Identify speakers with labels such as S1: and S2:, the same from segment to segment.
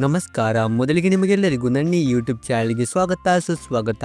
S1: ನಮಸ್ಕಾರ, ಮೊದಲಿಗೆ ನಿಮಗೆಲ್ಲರಿಗೂ ನನ್ನ ಯೂಟ್ಯೂಬ್ ಚಾನಲ್ಗೆ ಸ್ವಾಗತ, ಸುಸ್ವಾಗತ.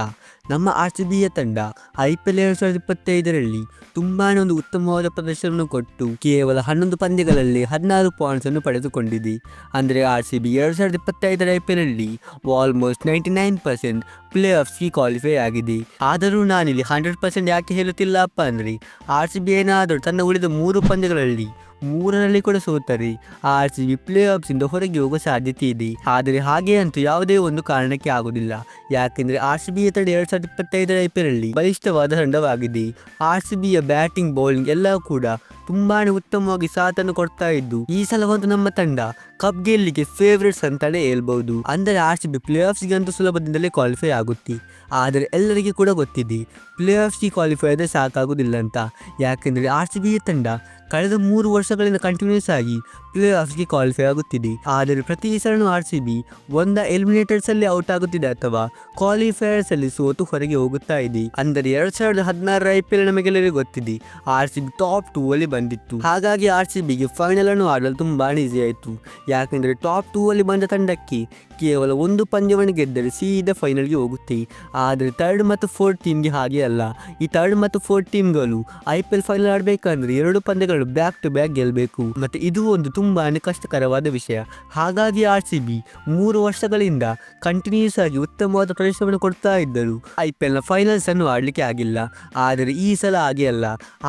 S1: ನಮ್ಮ ಆರ್ ಸಿ ಬಿಯ ತಂಡ ಐ ಪಿ ಎಲ್ ಎರಡು ಸಾವಿರದ ಇಪ್ಪತ್ತೈದರಲ್ಲಿ ತುಂಬಾ ಒಂದು ಉತ್ತಮವಾದ ಪ್ರದರ್ಶನವನ್ನು ಕೊಟ್ಟು ಕೇವಲ ಹನ್ನೊಂದು ಪಂದ್ಯಗಳಲ್ಲಿ ಹದಿನಾರು ಪಾಯಿಂಟ್ಸನ್ನು ಪಡೆದುಕೊಂಡಿದೆ. ಅಂದರೆ ಆರ್ ಸಿ ಬಿ ಎರಡು ಸಾವಿರದ ಇಪ್ಪತ್ತೈದರ I P ಎಲ್ನಲ್ಲಿ almost ninety nine percent play ಆಫ್ಸ್ಗೆ qualify ಆಗಿದೆ. ಆದರೂ ನಾನಿಲ್ಲಿ ಹಂಡ್ರೆಡ್ ಪರ್ಸೆಂಟ್ ಯಾಕೆ ಹೇಳುತ್ತಿಲ್ಲಪ್ಪ ಅಂದರೆ, ಆರ್ ಸಿ ಬಿ ಏನಾದರೂ ತನ್ನ ಉಳಿದ ಮೂರು ಪಂದ್ಯಗಳಲ್ಲಿ ಮೂರರಲ್ಲಿ ಕೂಡ ಸೋತರೆ. ಆರ್ ಸಿ ಬಿ ಪ್ಲೇ ಆಫ್ಸಿಂದ ಹೊರಗೆ ಹೋಗೋ ಸಾಧ್ಯತೆ ಇದೆ. ಆದರೆ ಹಾಗೆ ಅಂತೂ ಯಾವುದೇ ಒಂದು ಕಾರಣಕ್ಕೆ ಆಗುದಿಲ್ಲ ಯಾಕೆಂದ್ರೆ ಆರ್ ಸಿ ಬಿ ತಂಡ ಎರಡ್ ಸಾವಿರದ ಇಪ್ಪತ್ತೈದರ ಐ ಬಲಿಷ್ಠವಾದ ತಂಡವಾಗಿದೆ. ಆರ್ ಸಿ ಬಿಯ ಬ್ಯಾಟಿಂಗ್ ಬೌಲಿಂಗ್ ಎಲ್ಲ ಕೂಡ ತುಂಬಾನೇ ಉತ್ತಮವಾಗಿ ಸಾಥನ್ನು ಕೊಡ್ತಾ ಇದ್ದು, ಈ ಸಲ ಒಂದು ನಮ್ಮ ತಂಡ ಕಪ್ ಗೆಲ್ಲಿಗೆ ಫೇವ್ರೇಟ್ಸ್ ಅಂತಾನೆ ಹೇಳ್ಬಹುದು ಅಂದರೆ ಆರ್ ಸಿ ಬಿ ಪ್ಲೇ ಅಂತೂ ಸುಲಭದಿಂದಲೇ ಕ್ವಾಲಿಫೈ ಆಗುತ್ತೆ. ಆದರೆ ಎಲ್ಲರಿಗೂ ಕೂಡ ಗೊತ್ತಿದೆ ಪ್ಲೇ ಆಫ್ಸ್ಗೆ ಕ್ವಾಲಿಫೈ ಆದರೆ ಸಾಕಾಗುವುದಿಲ್ಲ ಅಂತ ಯಾಕೆಂದರೆ ಆರ್ ಸಿ ಬಿ ತಂಡ ಕಳೆದ ಮೂರು ವರ್ಷಗಳಿಂದ ಕಂಟಿನ್ಯೂಸ್ ಆಗಿ ಪ್ಲೇ ಆಫ್ಸ್ಗೆ ಕ್ವಾಲಿಫೈ ಆಗುತ್ತಿದೆ. ಆದರೆ ಪ್ರತಿ ಸಲ ಆರ್ ಸಿ ಬಿ ಒಂದ ಎಲಿಮಿನೇಟರ್ಸ್ ಅಲ್ಲಿ ಔಟ್ ಆಗುತ್ತಿದೆ ಅಥವಾ ಕ್ವಾಲಿಫೈಯರ್ಸ್ ಅಲ್ಲಿ ಸೋತು ಹೊರಗೆ ಹೋಗುತ್ತಾ ಇದೆ. ಅಂದರೆ ಎರಡು ಸಾವಿರದ ಹದಿನಾರರ ಐ ಪಿ ನಮಗೆಲ್ಲರಿಗೂ ಗೊತ್ತಿದೆ R C B top two ಅಲ್ಲಿ ಬಂದಿತ್ತು. ಹಾಗಾಗಿ ಆರ್ ಸಿ ಬಿಗೆ ಫೈನಲ್ ಅನ್ನು ಆಡಲು ತುಂಬಾ ಈಸಿ ಆಯಿತು. ಯಾಕೆಂದರೆ ಟಾಪ್ ಟೂ ಅಲ್ಲಿ ಬಂದ ತಂಡಕ್ಕೆ ಕೇವಲ ಒಂದು ಪಂದ್ಯವನ್ನು ಗೆದ್ದರೆ ಸೀದಾ ಫೈನಲ್ಗೆ ಹೋಗುತ್ತೆ ಆದರೆ ಥರ್ಡ್ ಮತ್ತು ಫೋರ್ತ್ ಟೀಮ್ಗೆ ಹಾಗೆ ಅಲ್ಲ. ಈ ಥರ್ಡ್ ಮತ್ತು ಫೋರ್ತ್ ಟೀಮ್ಗಳು ಐ ಪಿ ಎಲ್ ಫೈನಲ್ ಆಡಬೇಕಂದ್ರೆ ಎರಡು ಪಂದ್ಯಗಳು ಬ್ಯಾಕ್ ಟು ಬ್ಯಾಕ್ ಗೆಲ್ಲಬೇಕು ಮತ್ತು ಇದು ಒಂದು ತುಂಬಾ ಕಷ್ಟಕರವಾದ ವಿಷಯ. ಹಾಗಾಗಿ ಆರ್ ಸಿ ಬಿ ಮೂರು ವರ್ಷಗಳಿಂದ ಕಂಟಿನ್ಯೂಸ್ ಆಗಿ ಉತ್ತಮವಾದ ಪ್ರದರ್ಶನವನ್ನು ಕೊಡ್ತಾ ಇದ್ದರು. ಐ ಪಿ ಎಲ್ನ ಫೈನಲ್ಸ್ ಅನ್ನು ಆಡಲಿಕ್ಕೆ ಆಗಿಲ್ಲ. ಆದರೆ ಈ ಸಲ ಹಾಗೆ ಅಲ್ಲ.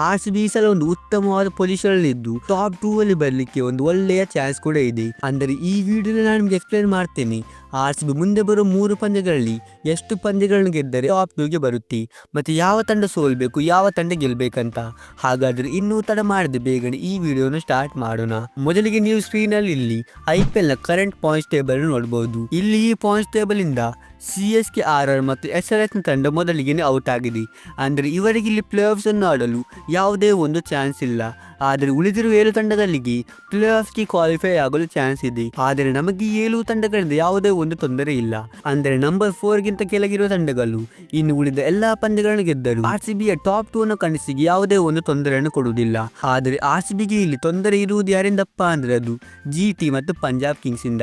S1: ಆರ್ ಸಿ ಬಿ ಈ ಸಲ ಒಂದು ಉತ್ತಮವಾದ ಪೊಸಿಷನ್ ಇದ್ದು ಟಾಪ್ ಟೂ ಅಲ್ಲಿ ಬರಲಿಕ್ಕೆ ಒಂದು ಒಳ್ಳೆಯ ಚಾನ್ಸ್ ಕೂಡ ಇದೆ. ಅಂದರೆ ಈ ವಿಡಿಯೋ ನಾನು ನಿಮಗೆ ಎಕ್ಸ್ಪ್ಲೇನ್ ಮಾಡ್ತೇನೆ. ಆರ್ ಸಿ ಬಿ ಮುಂದೆ ಬರೋ ಮೂರು ಪಂದ್ಯಗಳಲ್ಲಿ ಎಷ್ಟು ಪಂದ್ಯಗಳನ್ನು ಗೆದ್ದರೆ ಟಾಪ್ ಟೂಗೆ ಬರುತ್ತೆ? ಮತ್ತೆ ಯಾವ ತಂಡ ಸೋಲ್ಬೇಕು, ಯಾವ ತಂಡ ಗೆಲ್ಬೇಕಂತ? ಹಾಗಾದ್ರೆ ಇನ್ನೂ ತಡ ಮಾಡದೆ ಬೇಗನೆ ಈ ವಿಡಿಯೋನ ಸ್ಟಾರ್ಟ್ ಮಾಡೋಣ. ಮೊದಲಿಗೆ ನೀವು ಸ್ಕ್ರೀನಲ್ಲಿ ಇಲ್ಲಿ ಐ ಪಿ ಎಲ್ನ ಕರೆಂಟ್ ಪಾಯಿಂಟ್ಸ್ ಟೇಬಲ್ ನೋಡ್ಬೋದು. ಇಲ್ಲಿ ಈ ಪಾಯಿಂಟ್ಸ್ ಟೇಬಲ್ ಇಂದ C S K R R ಮತ್ತು ಎಸ್ ಆರ್ ಎಸ್ ತಂಡ ಮೊದಲಿಗೆ ಔಟ್ ಆಗಿದೆ. ಅಂದರೆ ಇವರಿಗೆ ಇಲ್ಲಿ ಪ್ಲೇ ಆಫ್ಸನ್ನು ಆಡಲು ಯಾವುದೇ ಒಂದು ಚಾನ್ಸ್ ಇಲ್ಲ. ಆದರೆ ಉಳಿದಿರುವ ಏಳು ತಂಡಗಳಿಗೆ ಪ್ಲೇ ಆಫ್ಸ್ಗೆ ಕ್ವಾಲಿಫೈ ಆಗಲು ಚಾನ್ಸ್ ಇದೆ. ಆದರೆ ನಮಗೆ ಏಳು ತಂಡಗಳಿಂದ ಯಾವುದೇ ಒಂದು ತೊಂದರೆ ಇಲ್ಲ. ಅಂದರೆ ನಂಬರ್ ಫೋರ್ಗಿಂತ ಕೆಳಗಿರುವ ತಂಡಗಳು, ಇನ್ನು ಉಳಿದ ಎಲ್ಲ ಪಂದ್ಯಗಳನ್ನು ಗೆದ್ದರು ಆರ್ ಸಿ ಬಿಯ ಟಾಪ್ ಟೂ ಅನ್ನು ಕನಸಿಗೆ ಯಾವುದೇ ಒಂದು ತೊಂದರೆಯನ್ನು ಕೊಡುವುದಿಲ್ಲ. ಆದರೆ ಆರ್ ಸಿ ಬಿಗೆ ಇಲ್ಲಿ ತೊಂದರೆ ಇರುವುದು ಯಾರಿಂದಪ್ಪ ಅಂದರೆ ಅದು ಜಿ ಟಿ ಮತ್ತು ಪಂಜಾಬ್ ಕಿಂಗ್ಸ್ ಇಂದ.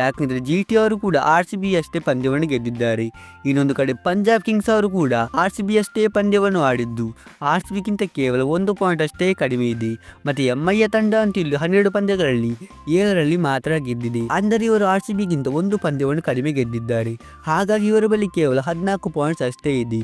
S1: ಯಾಕಂದ್ರೆ ಜಿ ಟಿ ಅವರು ಕೂಡ ಆರ್ ಸಿ ಬಿ ಅಷ್ಟೇ ಪಂದ್ಯವನ್ನು ಗೆದ್ದಿದ್ದಾರೆ. ಇನ್ನೊಂದು ಕಡೆ ಪಂಜಾಬ್ ಕಿಂಗ್ಸ್ ಅವರು ಕೂಡ ಆರ್ ಸಿ ಬಿ ಅಷ್ಟೇ ಪಂದ್ಯವನ್ನು ಆಡಿದ್ದು. ಆರ್ ಸಿ ಬಿಗಿಂತ ಕೇವಲ ಒಂದು ಪಾಯಿಂಟ್ ಅಷ್ಟೇ ಕಡಿಮೆ ಇದೆ. ಮತ್ತೆ ಎಂಐಯ ತಂಡ ಅಂತ ಇಲ್ಲಿ ಹನ್ನೆರಡು ಪಂದ್ಯಗಳಲ್ಲಿ ಏಳರಲ್ಲಿ ಮಾತ್ರ ಗೆದ್ದಿದೆ. ಅಂದರೆ ಇವರು ಆರ್ ಸಿ ಬಿಗಿಂತ ಒಂದು ಪಂದ್ಯವನ್ನು ಕಡಿಮೆ ಗೆದ್ದಿದ್ದಾರೆ. ಹಾಗಾಗಿ ಇವರ ಬಳಿ ಕೇವಲ ಹದಿನಾಲ್ಕು ಪಾಯಿಂಟ್ಸ್ ಅಷ್ಟೇ ಇದೆ.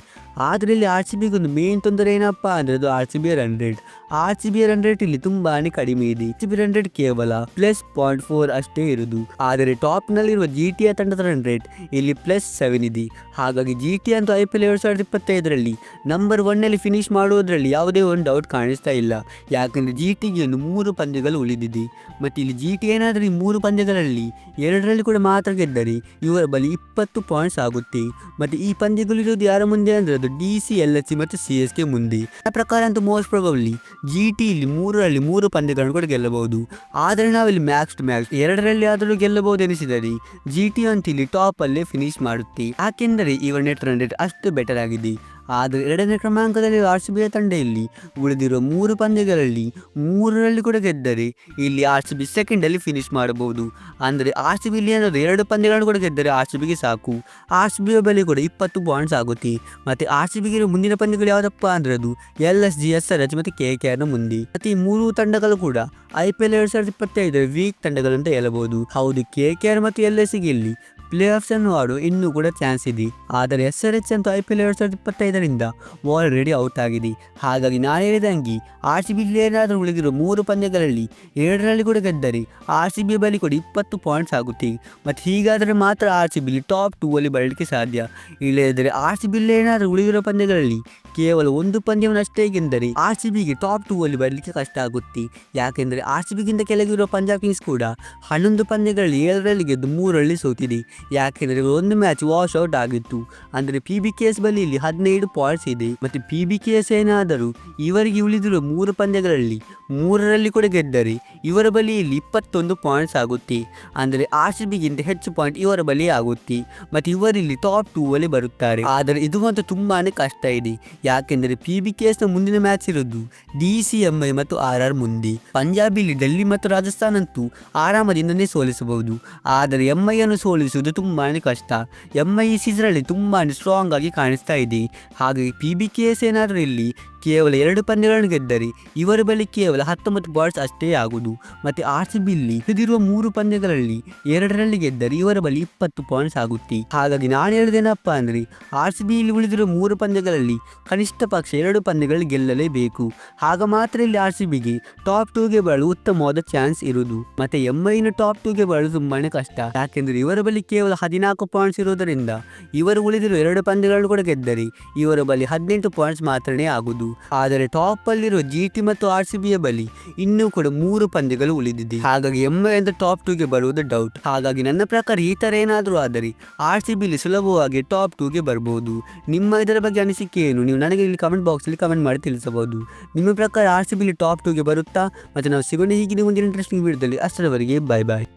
S1: ಆದರೆ ಇಲ್ಲಿ ಆರ್ ಸಿ ಬಿಗೊಂದು ಮೇನ್ ತೊಂದರೆ ಏನಪ್ಪ ಅಂದ್ರೆ ಅದು R C B run rate R C B run rate ಇಲ್ಲಿ ತುಂಬಾನೇ ಕಡಿಮೆ ಇದೆ. ಸಿ ಬಿ ರನ್ ರೇಟ್ ಕೇವಲ ಪ್ಲಸ್ ಪಾಯಿಂಟ್ ಫೋರ್ ಅಷ್ಟೇ ಇರುವುದು ಆದರೆ ಟಾಪ್ ನಲ್ಲಿರುವ ಜಿ ಆ ತಂಡದ ರನ್ ರೇಟ್ ಇಲ್ಲಿ ಪ್ಲಸ್ ಸೆವೆನ್ ಇದೆ. ಹಾಗಾಗಿ ಜಿ ಟಿ ಅಂತೂ ಐ ಪಿ ಎಲ್ ಎರಡು ಸಾವಿರದ ಇಪ್ಪತ್ತೈದರಲ್ಲಿ ನಂಬರ್ ಒನ್ನಲ್ಲಿ ಫಿನಿಶ್ ಮಾಡುವುದರಲ್ಲಿ ಯಾವುದೇ ಒಂದು ಡೌಟ್ ಕಾಣಿಸ್ತಾ ಇಲ್ಲ. ಯಾಕಂದ್ರೆ ಜಿ ಟಿಗೆ ಒಂದು ಮೂರು ಪಂದ್ಯಗಳು ಉಳಿದಿದೆ. ಮತ್ತು ಇಲ್ಲಿ ಜಿ ಟಿ ಏನಾದರೂ ಈ ಮೂರು ಪಂದ್ಯಗಳಲ್ಲಿ ಎರಡರಲ್ಲಿ ಕೂಡ ಮಾತ್ರ ಗೆದ್ದರೆ ಇವರ ಬಳಿ ಇಪ್ಪತ್ತು ಪಾಯಿಂಟ್ಸ್ ಆಗುತ್ತೆ. ಮತ್ತು ಈ ಪಂದ್ಯಗಳು ಇರೋದು ಯಾರ ಮುಂದೆ ಅಂದ್ರೆ ಅದು D C L S C ಮತ್ತು ಸಿ ಎಸ್ ಕೆ ಮುಂದೆ. ನನ್ನ ಪ್ರಕಾರ ಅಂತೂ ಮೋಸ್ಟ್ ಪ್ರಾಬಬ್ಲಿ ಜಿ ಟಿ ಇಲ್ಲಿ ಮೂರರಲ್ಲಿ ಮೂರು ಪಂದ್ಯಗಳನ್ನು ಕೂಡ ಗೆಲ್ಲಬಹುದು. ಆದರೆ ನಾವಿಲ್ಲಿ ಮ್ಯಾಕ್ಸ್ ಟು ಮ್ಯಾಕ್ಸ್ ಎರಡರಲ್ಲಿ ಆದರೂ ಗೆಲ್ಲಬಹುದು ಎನಿಸಿದರೆ ಜಿ ಟಿ ಇಲ್ಲಿ ಟಾಪ್ ಅಲ್ಲೇ ಫಿನಿಶ್ ಮಾಡುತ್ತೆ. ಯಾಕೆಂದರೆ ಇವರ ನೆಟ್ ರನ್ ಅಷ್ಟು ಬೆಟರ್ ಆಗಿದೆ. ಆದರೆ ಎರಡನೇ ಕ್ರಮಾಂಕದಲ್ಲಿ ಆರ್ ಸಿ ಬಿಯ ತಂಡ ಇಲ್ಲಿ ಉಳಿದಿರುವ ಮೂರು ಪಂದ್ಯಗಳಲ್ಲಿ ಮೂರರಲ್ಲಿ ಕೂಡ ಗೆದ್ದರೆ ಇಲ್ಲಿ ಆರ್ ಸಿ ಬಿ ಸೆಕೆಂಡಲ್ಲಿ ಫಿನಿಶ್ ಮಾಡಬಹುದು. ಅಂದರೆ ಆರ್ ಸಿ ಬಿಲಿ ಏನಾದರೂ ಎರಡು ಪಂದ್ಯಗಳನ್ನು ಕೂಡ ಗೆದ್ದರೆ ಆರ್ ಸಿ ಬಿಗೆ ಸಾಕು. ಆರ್ ಸಿ ಬಿಯ ಬೆಲೆ ಕೂಡ ಇಪ್ಪತ್ತು ಪಾಯಿಂಟ್ಸ್ ಆಗುತ್ತೆ. ಮತ್ತು ಆರ್ ಸಿ ಬಿಗೆ ಮುಂದಿನ ಪಂದ್ಯಗಳು ಯಾವುದಪ್ಪ ಅಂದ್ರೆ ಅದು L S G S R H ಮತ್ತು ಕೆ ಕೆ ಆರ್ನ ಮುಂದೆ. ಪ್ರತಿ ಮೂರು ತಂಡಗಳು ಕೂಡ ಐ ಪಿ ಎಲ್ ಎರಡು ಸಾವಿರದ ಇಪ್ಪತ್ತೈದರ ವೀಕ್ ತಂಡಗಳು ಅಂತ ಹೇಳಬಹುದು ಹೌದು ಕೆ ಕೆ ಆರ್ ಮತ್ತು ಎಲ್ ಎಸ್ಗೆ ಇಲ್ಲಿ ಪ್ಲೇ ಆಫ್ಸ್ ಅನ್ನು ಆಡುವ ಇನ್ನೂ ಕೂಡ ಚಾನ್ಸ್ ಇದೆ. ಆದರೆ ಎಸ್ ಆರ್ ಎಚ್ ಅಂತ ಐ ಪಿ ಎಲ್ ಎರಡು ಸಾವಿರದ ಇಪ್ಪತ್ತೈದರಿಂದ ಆಲ್ರೆಡಿ ಔಟ್ ಆಗಿದೆ. ಹಾಗಾಗಿ ನಾನು ಹೇಳಿದಂಗೆ ಆರ್ ಸಿ ಬಿ ಏನಾದರೂ ಉಳಿದಿರೋ ಮೂರು ಪಂದ್ಯಗಳಲ್ಲಿ ಎರಡರಲ್ಲಿ ಕೂಡ ಗೆದ್ದರೆ ಆರ್ ಸಿ ಬಿ ಬಳಿ ಕೂಡ ಇಪ್ಪತ್ತು ಪಾಯಿಂಟ್ಸ್ ಆಗುತ್ತೆ. ಮತ್ತು ಹೀಗಾದರೆ ಮಾತ್ರ ಆರ್ ಸಿ ಬಿಲಿ ಟಾಪ್ ಟೂ ಅಲ್ಲಿ ಬರಲಿಕ್ಕೆ ಸಾಧ್ಯ. ಇಲ್ಲದಿದ್ದರೆ ಆರ್ ಸಿ ಬಿಲ್ ಏನಾದರೂ ಉಳಿದಿರೋ ಪಂದ್ಯಗಳಲ್ಲಿ ಕೇವಲ ಒಂದು ಪಂದ್ಯವನ್ನು ಅಷ್ಟೇ ಗೆದ್ದರೆ ಆರ್ ಸಿ ಬಿಗೆ ಟಾಪ್ ಟೂ ಅಲ್ಲಿ ಬರಲಿಕ್ಕೆ ಕಷ್ಟ ಆಗುತ್ತೆ. ಯಾಕೆಂದರೆ ಆರ್ ಸಿ ಬಿಗಿಂತ ಕೆಳಗಿರುವ ಪಂಜಾಬ್ ಕಿಂಗ್ಸ್ ಕೂಡ ಹನ್ನೊಂದು ಪಂದ್ಯಗಳಲ್ಲಿ ಏಳರಲ್ಲಿ ಗೆದ್ದು ಮೂರರಲ್ಲಿ ಸೋತಿದೆ. ಯಾಕೆಂದರೆ ಒಂದು ಮ್ಯಾಚ್ ವಾಶ್ ಔಟ್ ಆಗಿತ್ತು. ಅಂದರೆ ಪಿ ಬಿ ಕೆ ಎಸ್ ಇಲ್ಲಿ ಹದಿನೈದು ಪಾಯಿಂಟ್ಸ್ ಇದೆ. ಮತ್ತು ಪಿ ಬಿ ಕೆ ಎಸ್ ಏನಾದರೂ ಇವರಿಗೆ ಉಳಿದಿರುವ ಮೂರು ಪಂದ್ಯಗಳಲ್ಲಿ ಮೂರರಲ್ಲಿ ಕೂಡ ಗೆದ್ದರೆ ಇವರ ಬಳಿ ಇಲ್ಲಿ ಇಪ್ಪತ್ತೊಂದು ಪಾಯಿಂಟ್ಸ್ ಆಗುತ್ತೆ. ಅಂದರೆ ಆರ್ ಸಿ ಬಿಗಿಂತ ಹೆಚ್ಚು ಪಾಯಿಂಟ್ ಇವರ ಬಳಿ ಆಗುತ್ತೆ. ಮತ್ತು ಇವರಿಲ್ಲಿ ಟಾಪ್ ಟೂ ಅಲ್ಲಿ ಬರುತ್ತಾರೆ. ಆದರೆ ಇದು ಮಾತ್ರ ತುಂಬಾ ಕಷ್ಟ ಇದೆ. ಯಾಕೆಂದರೆ ಪಿ ಬಿ ಕೆ ಎಸ್ನ ಮುಂದಿನ ಮ್ಯಾಚ್ ಇರೋದು ಡಿ ಸಿ ಎಂ ಐ ಮತ್ತು ಆರ್ ಆರ್ ಮುಂದೆ. ಪಂಜಾಬಿಲಿ ಡೆಲ್ಲಿ ಮತ್ತು ರಾಜಸ್ಥಾನ್ ಅಂತೂ ಆರಾಮದಿಂದನೇ ಸೋಲಿಸಬಹುದು. ಆದರೆ ಎಂ ಅನ್ನು ಸೋಲಿಸುವುದು ತುಂಬಾ ಕಷ್ಟ. ಎಂ ಐ ಸೀಸನಲ್ಲಿ ತುಂಬಾ ಸ್ಟ್ರಾಂಗ್ ಆಗಿ ಕಾಣಿಸ್ತಾ ಇದೆ. ಹಾಗೆ ಪಿ ಬಿ ಕೆ ಎಸ್ ಏನಾದರೂ ಇಲ್ಲಿ ಕೇವಲ ಎರಡು ಪಂದ್ಯಗಳನ್ನು ಗೆದ್ದರೆ ಇವರ ಬಳಿ ಕೇವಲ ಹತ್ತೊಂಬತ್ತು ಪಾಯಿಂಟ್ಸ್ ಅಷ್ಟೇ ಆಗುವುದು. ಮತ್ತು ಆರ್ ಸಿ ಬಿಲ್ಲಿ ಹಿಡಿದಿರುವ ಮೂರು ಪಂದ್ಯಗಳಲ್ಲಿ ಎರಡರಲ್ಲಿ ಗೆದ್ದರೆ ಇವರ ಬಳಿ ಇಪ್ಪತ್ತು ಪಾಯಿಂಟ್ಸ್ ಆಗುತ್ತೆ. ಹಾಗಾಗಿ ನಾನು ಹೇಳೋದೇನಪ್ಪ ಅಂದರೆ ಆರ್ ಸಿ ಬಿಲ್ಲಿ ಉಳಿದಿರುವ ಮೂರು ಪಂದ್ಯಗಳಲ್ಲಿ ಕನಿಷ್ಠ ಪಕ್ಷ ಎರಡು ಪಂದ್ಯಗಳು ಗೆಲ್ಲಲೇಬೇಕು. ಆಗ ಮಾತ್ರ ಇಲ್ಲಿ ಆರ್ ಸಿ ಬಿಗೆ ಟಾಪ್ ಟೂಗೆ ಬರಲು ಉತ್ತಮವಾದ ಚಾನ್ಸ್ ಇರುವುದು. ಮತ್ತೆ ಎಂಐನ ಟಾಪ್ ಟೂಗೆ ಬರಲು ತುಂಬಾ ಕಷ್ಟ. ಯಾಕೆಂದರೆ ಇವರ ಬಳಿ ಕೇವಲ ಹದಿನಾಲ್ಕು ಪಾಯಿಂಟ್ಸ್ ಇರುವುದರಿಂದ ಇವರು ಉಳಿದಿರುವ ಎರಡು ಪಂದ್ಯಗಳನ್ನು ಕೂಡ ಗೆದ್ದರೆ ಇವರ ಬಳಿ ಹದಿನೆಂಟು ಪಾಯಿಂಟ್ಸ್ ಮಾತ್ರನೇ ಆಗುವುದು. ಆದರೆ ಟಾಪ್ ಅಲ್ಲಿರುವ ಜಿ ಟಿ ಮತ್ತು ಆರ್ ಸಿ ಬಿಯ ಬಳಿ ಇನ್ನೂ ಕೂಡ ಮೂರು ಪಂದ್ಯಗಳು ಉಳಿದಿದೆ. ಹಾಗಾಗಿ ಎಂಎ ಅಂತ ಟಾಪ್ ಟೂಗೆ ಬರುವುದು ಡೌಟ್ ಹಾಗಾಗಿ ನನ್ನ ಪ್ರಕಾರ ಈ ತರ ಏನಾದರೂ ಆದರೆ ಆರ್ ಸಿ ಬಿಲಿ ಸುಲಭವಾಗಿ ಟಾಪ್ ಟೂಗೆ ಬರಬಹುದು ನಿಮ್ಮ ಇದರ ಬಗ್ಗೆ ಅನಿಸಿಕೆ ಏನು? ನೀವು ನನಗೆ ಇಲ್ಲಿ ಕಮೆಂಟ್ ಬಾಕ್ಸಲ್ಲಿ ಕಮೆಂಟ್ ಮಾಡಿ ತಿಳಿಸಬಹುದು. ನಿಮ್ಮ ಪ್ರಕಾರ ಆರ್ ಸಿ ಬಿಲಿ ಟಾಪ್ ಟೂಗೆ ಬರುತ್ತಾ? ಮತ್ತೆ ನಾವು ಸಿಗೋಣ ಹೀಗೆ ಮುಂದಿನ ಇಂಟ್ರೆಸ್ಟಿಂಗ್ ವಿಡಿಯೋದಲ್ಲಿ ಅಷ್ಟರವರೆಗೆ ಬಾಯ್ ಬಾಯ್